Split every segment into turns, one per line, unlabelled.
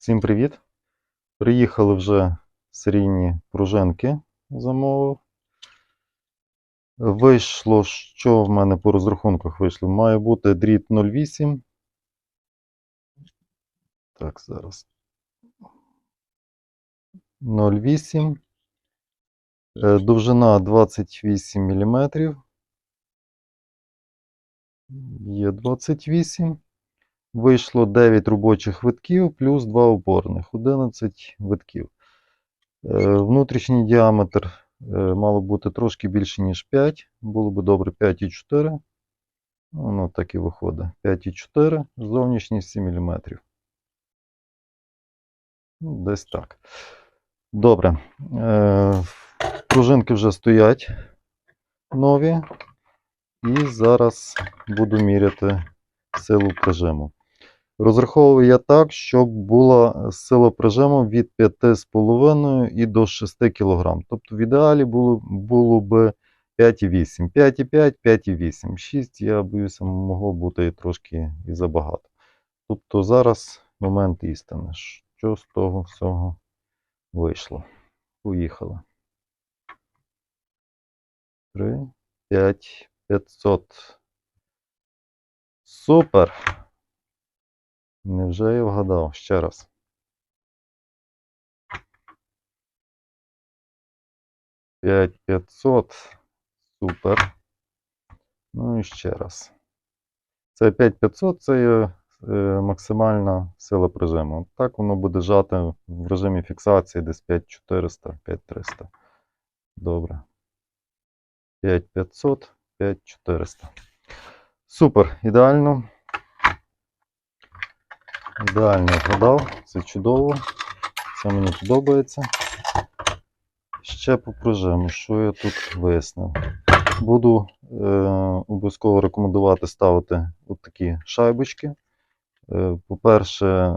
Всім привіт! Приїхали вже серійні пружинки замовив. Вийшло, що в мене по розрахунках вийшло? Має бути дріт 08. Так, зараз. 0,8. Е, Довжина 28 мм. Є 28. Вийшло 9 робочих витків плюс 2 опорних, 11 витків. Е, Внутрішній діаметр е, мало бути трошки більше, ніж 5. Було б добре 5,4. Воно так і виходить. 5,4, зовнішній 7 мм. Ну, Десь так. Добре. Е, Пружинки вже стоять нові. І зараз буду міряти силу прижиму. Розраховую я так, щоб була сила прижиму від 5,5 і до 6 кг. Тобто в ідеалі було, було б 5,8. 5,5, 5,8. 6, я боюся, могло бути і трошки і забагато. Тобто зараз момент істини. Що з того всього вийшло? Поїхали. 3, 5, 500. Супер! Невже я вгадав? Ще раз. П'ять п'ятсот. Супер. Ну і ще раз. Це 5500 це є е, максимальна сила прижиму. Так воно буде жати в режимі фіксації десь 5400, 5300. Добре. 5500, 5400. Супер, ідеально. Ідеально вгадав, це чудово. Це мені подобається. Ще по що я тут вияснив. Буду е, обов'язково рекомендувати ставити от такі шайбочки. Е, по-перше,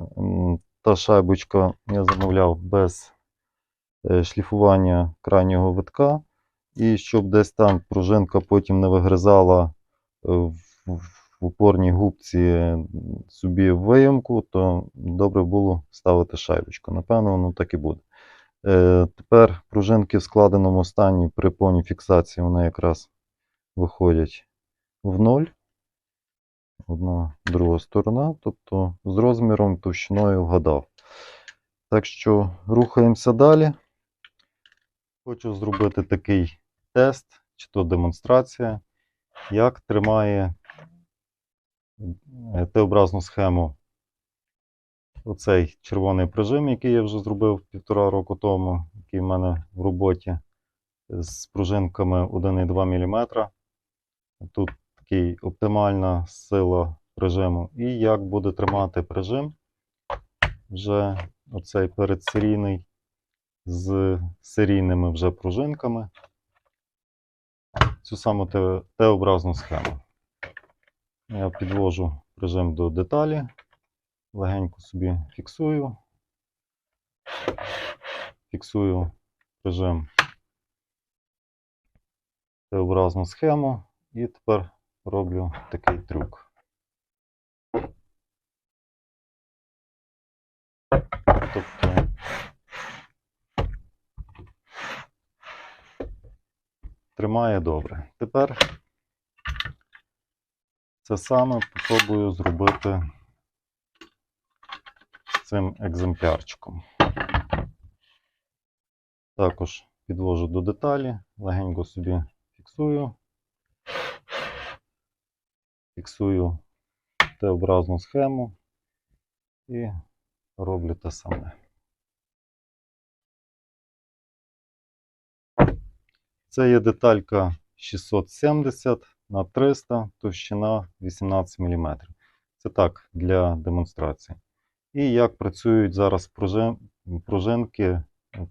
та шайбочка я замовляв без е, шліфування крайнього витка. І щоб десь там пружинка потім не вигризала е, в, в опорній губці собі виямку, то добре було ставити шайбочку. Напевно, воно так і буде. Е, тепер пружинки в складеному стані при повній фіксації вони якраз виходять в ноль. Одна, друга сторона, тобто з розміром товщиною вгадав. Так що рухаємося далі. Хочу зробити такий тест, чи то демонстрація, як тримає Т-образну схему оцей червоний прижим, який я вже зробив півтора року тому, який в мене в роботі з пружинками 1,2 мм. Тут такий оптимальна сила прижиму. І як буде тримати прижим вже оцей передсерійний з серійними вже пружинками. Цю саму Т-образну схему. Я підвожу прижим до деталі, легенько собі фіксую. Фіксую прижим Т-образну схему і тепер роблю такий трюк. Тобто тримає добре. Тепер це саме попробую зробити цим екземплярчиком. Також підвожу до деталі, легенько собі фіксую. Фіксую Т-образну схему і роблю те саме. Це є деталька 670 на 300, товщина 18 мм. Це так для демонстрації. І як працюють зараз пружин- пружинки,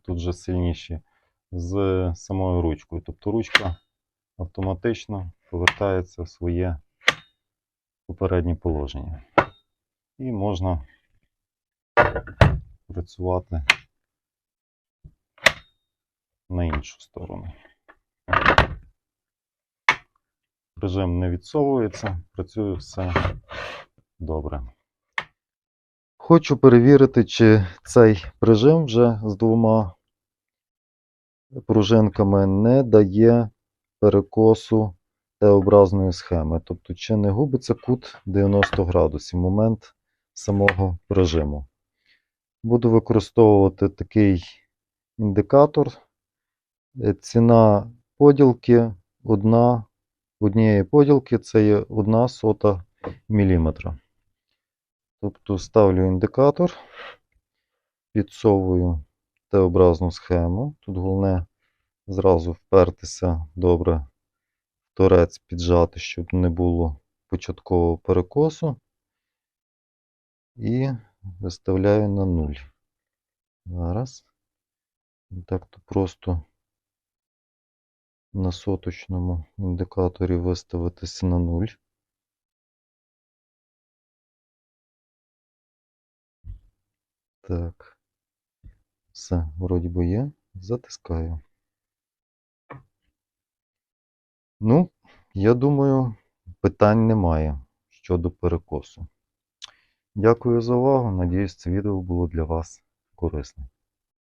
тут же сильніші, з самою ручкою. Тобто ручка автоматично повертається в своє попереднє положення. І можна працювати на іншу сторону. Режим не відсовується, працює все добре. Хочу перевірити, чи цей прижим вже з двома пружинками не дає перекосу Т-образної схеми. Тобто, чи не губиться кут 90 градусів момент самого прижиму. Буду використовувати такий індикатор. Е, Ціна поділки одна, однієї поділки це є одна сота міліметра. Тобто ставлю індикатор, підсовую Т-образну схему. Тут головне зразу впертися добре в торець, піджати, щоб не було початкового перекосу. І виставляю на 0. Зараз. Так то просто на соточному індикаторі виставитися на 0. Так. Все, вроді би є. Затискаю. Ну, я думаю, питань немає щодо перекосу. Дякую за увагу. Надіюсь, це відео було для вас корисним.